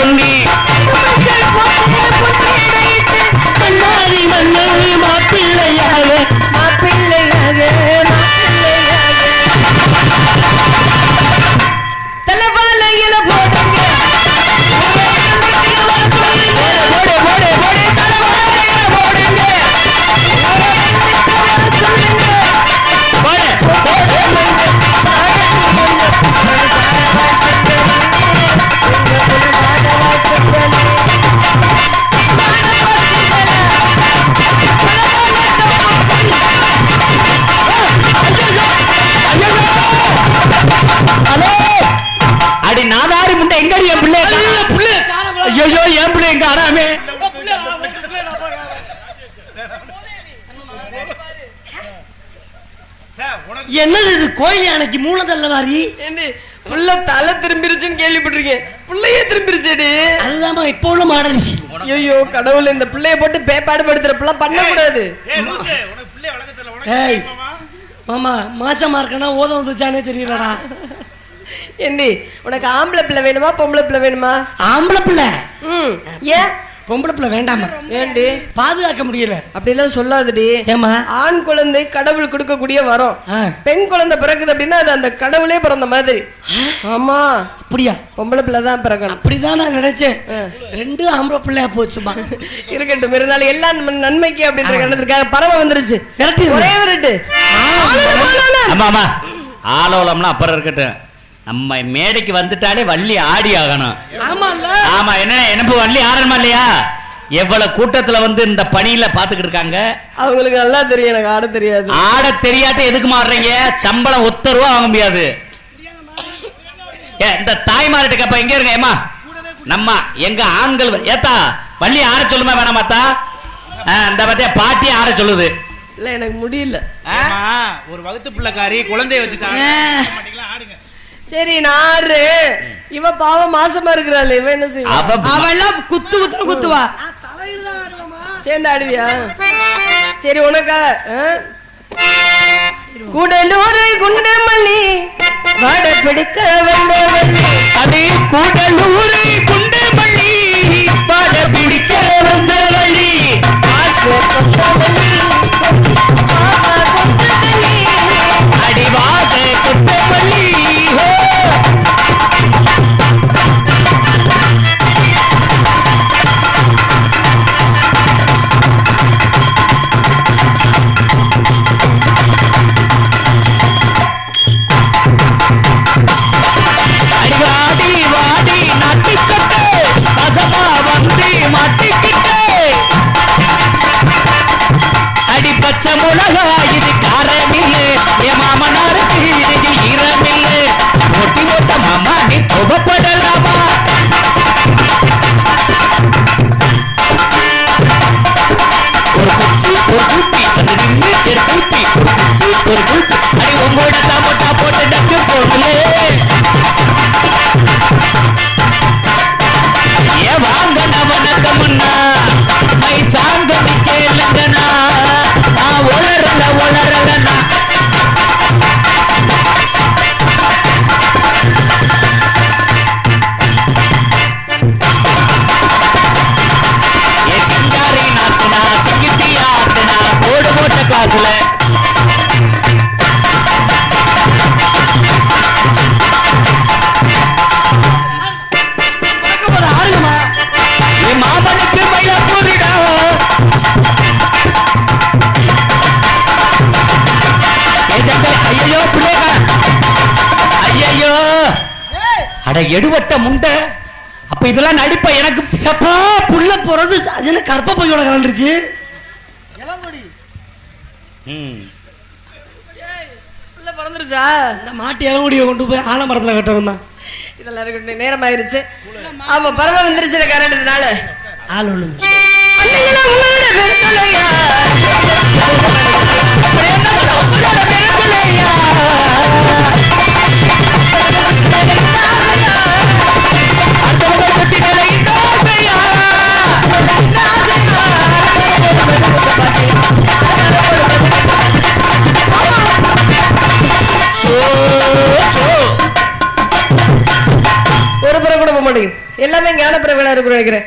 兄弟 என் பிள்ளை புள்ள. ஐயோ என் பிள்ளை எங்க ஆனாமே என்னது இது? கோயில் மூலதல்ல மாதிரி ஏண்டி புள்ள தலை திரும்பிருச்சுன்னு கேள்விப்பட்டிருக்கேன். புள்ளையே திரும்பிருச்சேடி. அதுதாம்மா இப்போ உள்ள மாடல்ஸ் ஐயோ கடவுள் இந்த பிள்ளைய போட்டு பேப்பாடு உனக்கு ஏய் தெரியுமாமா? மாமா மாசமா இருக்கனா ஓத வந்துச்சானே தெரியலடா. ஏண்டி உனக்கு ஆம்பளை பிள்ளை வேணுமா பொம்பளை பிள்ளை வேணுமா? ஆம்பளை பிள்ளை? ம் ஏன்? பொம்பளை பிள்ளை வேண்டாமா? ஏண்டி? பாதுகாக்க முடியல. அப்படிலாம் சொல்லாதடி. ஏமா ஆண் குழந்தை கடவுள் கொடுக்கக்கூடிய வரம். பெண் குழந்தை பிறக்குது அப்படின்னா அது அந்த கடவுளே பிறந்த மாதிரி. ஆமா. அப்படியா? பொம்பளை பிள்ளை தான் பிறக்கணும். அப்படிதான் நான் நினைச்சேன். ஆ. ரெண்டு ஆம்பளை பிள்ளையா போச்சுமா இருக்கட்டும் இருந்தாலும் எல்லாம் நன்மைக்கு அப்படின்ற காரணத்துக்காக பறவை வந்துருச்சு. ஒரே விரட்டு. ஆமா ஆமா ஆலோலம்லாம் அப்புறம் இருக்கட்டும். நம்ம மேடைக்கு வந்துட்டாலே வள்ளி ஆடி ஆகணும். ஆமா என்ன எனக்கு வள்ளி ஆடணுமா இல்லையா? எவ்வளவு கூட்டத்துல வந்து இந்த பணியில பாத்துக்கிட்டு இருக்காங்க? அவங்களுக்கு நல்லா தெரியும் எனக்கு ஆட தெரியாது. ஆட தெரியாட்ட எதுக்கு மாடுறீங்க சம்பளம் ஒத்த ரூபா வாங்க முடியாது. ஏ, இந்த தாய்மார்கிட்ட கேப்ப எங்க இருங்க ஏமா நம்ம எங்க ஆண்கள் ஏத்தா வள்ளி ஆட சொல்லுமா வேணாமாத்தா ஆ, இந்த பத்தியா பாட்டி ஆட சொல்லுது. இல்ல எனக்கு முடியல. ஒரு வகுத்து பிள்ளைக்காரி குழந்தைய வச்சுட்டாங்க. ஆடுங்க. சரி நான் ஆடுறேன் இவ பாவம் மாசமா இருக்கிறாள் இவ என்ன செய்வா? அவ அவெல்லாம் குத்து குத்து குத்துவா. சேர்ந்து ஆடுவியா? சரி உனக்கா ஆ? கூடலூர் குண்டமல்லி வட பிடிக்க வந்தவள்ளி அது கூடலூரை பச்சை அட எடுவட்ட முண்டை. அப்ப இதெல்லாம் நடிப்ப எனக்கு எப்பா புள்ள போறது? அது என்ன கற்ப பையோட. உள்ள பிறந்துருச்சா? இந்த மாட்டு இளமுடியை கொண்டு போய் ஆலமரத்துல கட்டணும் தான் இதெல்லாம் இருக்கட்டும் நேரம் ஆயிருச்சு ஆமா பறவை வந்துருச்சு கரண்ட்னால. ஆள் ஒண்ணு எல்லாமே ஞான பிறவிகளா இருக்கு நினைக்கிறேன்